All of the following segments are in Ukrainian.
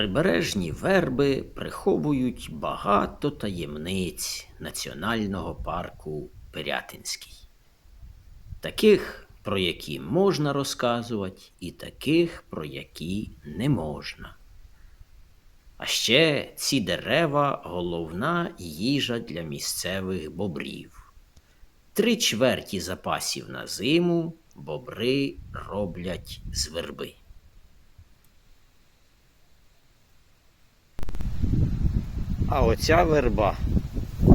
Прибережні верби приховують багато таємниць Національного парку Пирятинський. Таких, про які можна розказувати, і таких, про які не можна. А ще ці дерева головна їжа для місцевих бобрів. Три чверті запасів на зиму бобри роблять з верби. А оця верба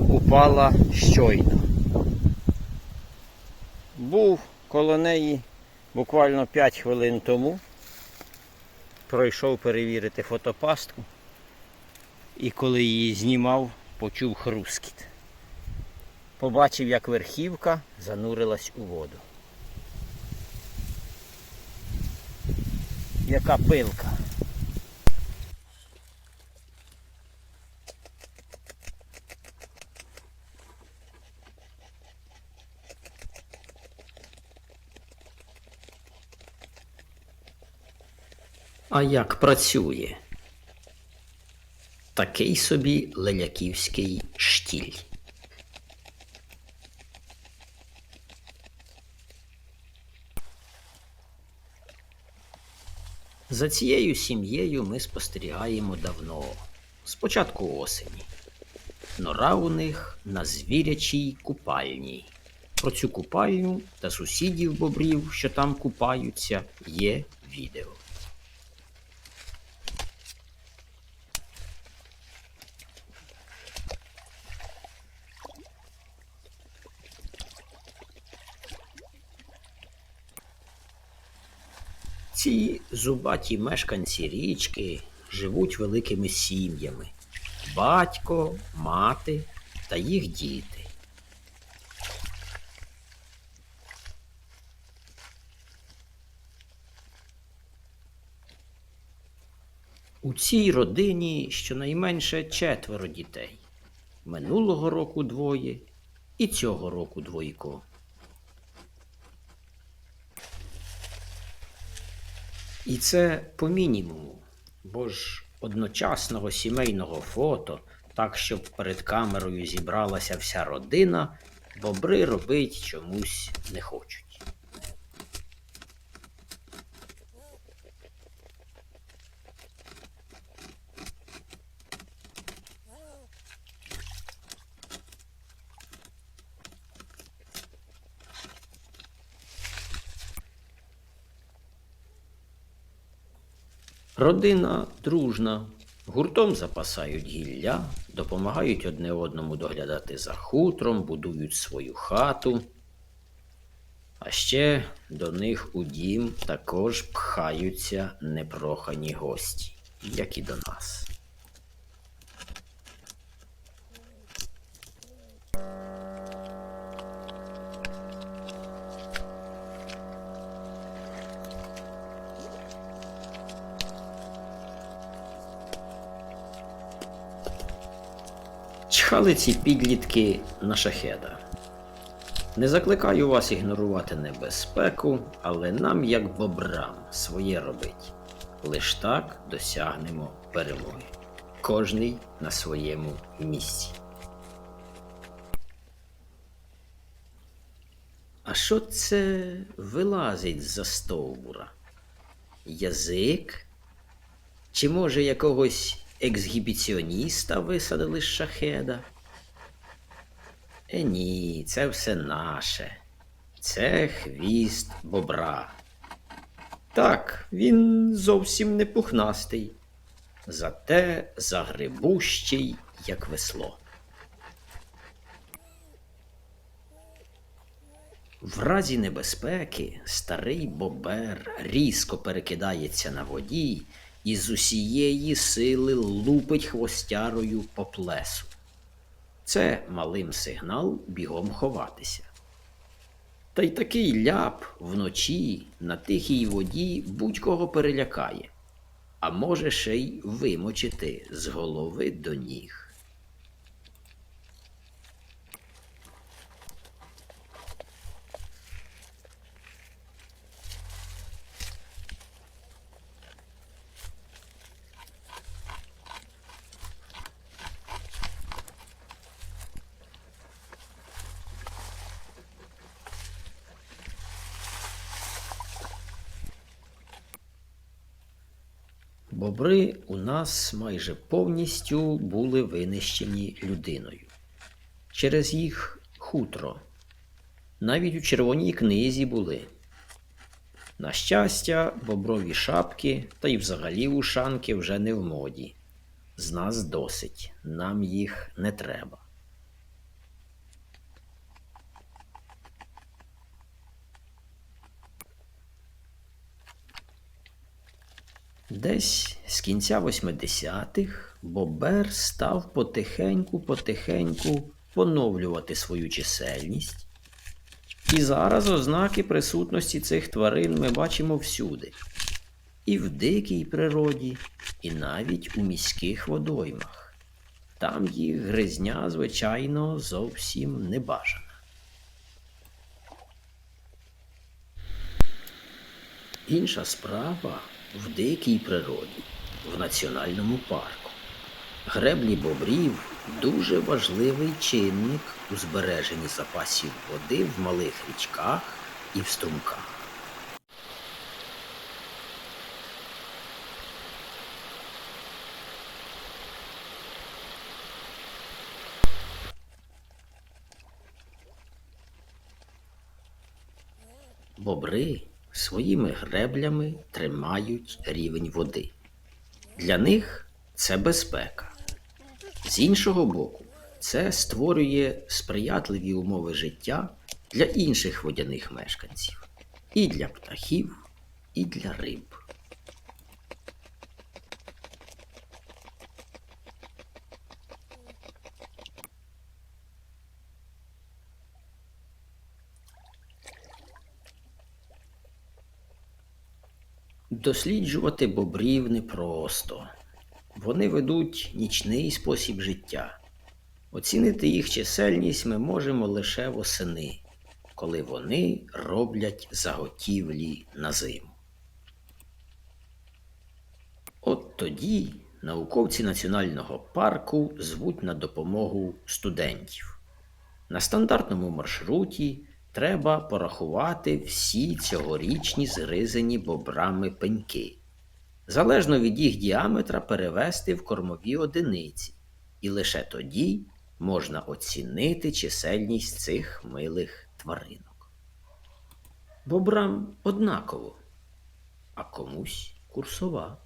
упала щойно. Був коло неї буквально 5 хвилин тому. Пройшов перевірити фотопастку. І коли її знімав, почув хрускіт. Побачив, як верхівка занурилась у воду. Яка пилка. А як працює? Такий собі леляківський штіль. За цією сім'єю ми спостерігаємо давно, з початку осені. Нора у них на звірячій купальні. Про цю купальню та сусідів бобрів, що там купаються, є відео. Ці зубаті мешканці річки живуть великими сім'ями. Батько, мати та їх діти. У цій родині щонайменше четверо дітей. Минулого року двоє і цього року двойко. І це по мінімуму, бо ж одночасного сімейного фото, так щоб перед камерою зібралася вся родина, бобри робить чомусь не хочуть. Родина дружна, гуртом запасають гілля, допомагають одне одному доглядати за хутром, будують свою хату. А ще до них у дім також пхаються непрохані гості, як і до нас. Чхали ці підлітки на шахеда. Не закликаю вас ігнорувати небезпеку, але нам, як бобрам, своє робить. Лиш так досягнемо перемоги. Кожний на своєму місці. А що це вилазить з-за стовбура? Язик? Чи може якогось ексгібіціоніста висадили з шахеда? Е, ні, це все наше. Це хвіст бобра. Так, він зовсім не пухнастий, зате загребущий, як весло. В разі небезпеки старий бобер різко перекидається на воді і з усієї сили лупить хвостярою по плесу. Це малим сигнал бігом ховатися. Та й такий ляп вночі на тихій воді будь-кого перелякає, а може ще й вимочити з голови до ніг. Бобри у нас майже повністю були винищені людиною. Через їх хутро. Навіть у червоній книзі були. На щастя, боброві шапки та й взагалі ушанки вже не в моді. З нас досить, нам їх не треба. Десь з кінця 80-х Бобер став потихеньку-потихеньку поновлювати свою чисельність. І зараз ознаки присутності цих тварин ми бачимо всюди. І в дикій природі, і навіть у міських водоймах. Там їх гризня, звичайно, зовсім не бажана. Інша справа в дикій природі, в національному парку. Греблі бобрів дуже важливий чинник у збереженні запасів води в малих річках і в струмках. Бобри своїми греблями тримають рівень води. Для них це безпека. З іншого боку, це створює сприятливі умови життя для інших водяних мешканців, і для птахів, і для риб. Досліджувати бобрів непросто. Вони ведуть нічний спосіб життя. Оцінити їх чисельність ми можемо лише восени, коли вони роблять заготівлі на зиму. От тоді науковці національного парку звуть на допомогу студентів. На стандартному маршруті треба порахувати всі цьогорічні згризані бобрами пеньки залежно від їх діаметра перевести в кормові одиниці, і лише тоді можна оцінити чисельність цих милих тваринок. Бобрам однаково, а комусь курсова.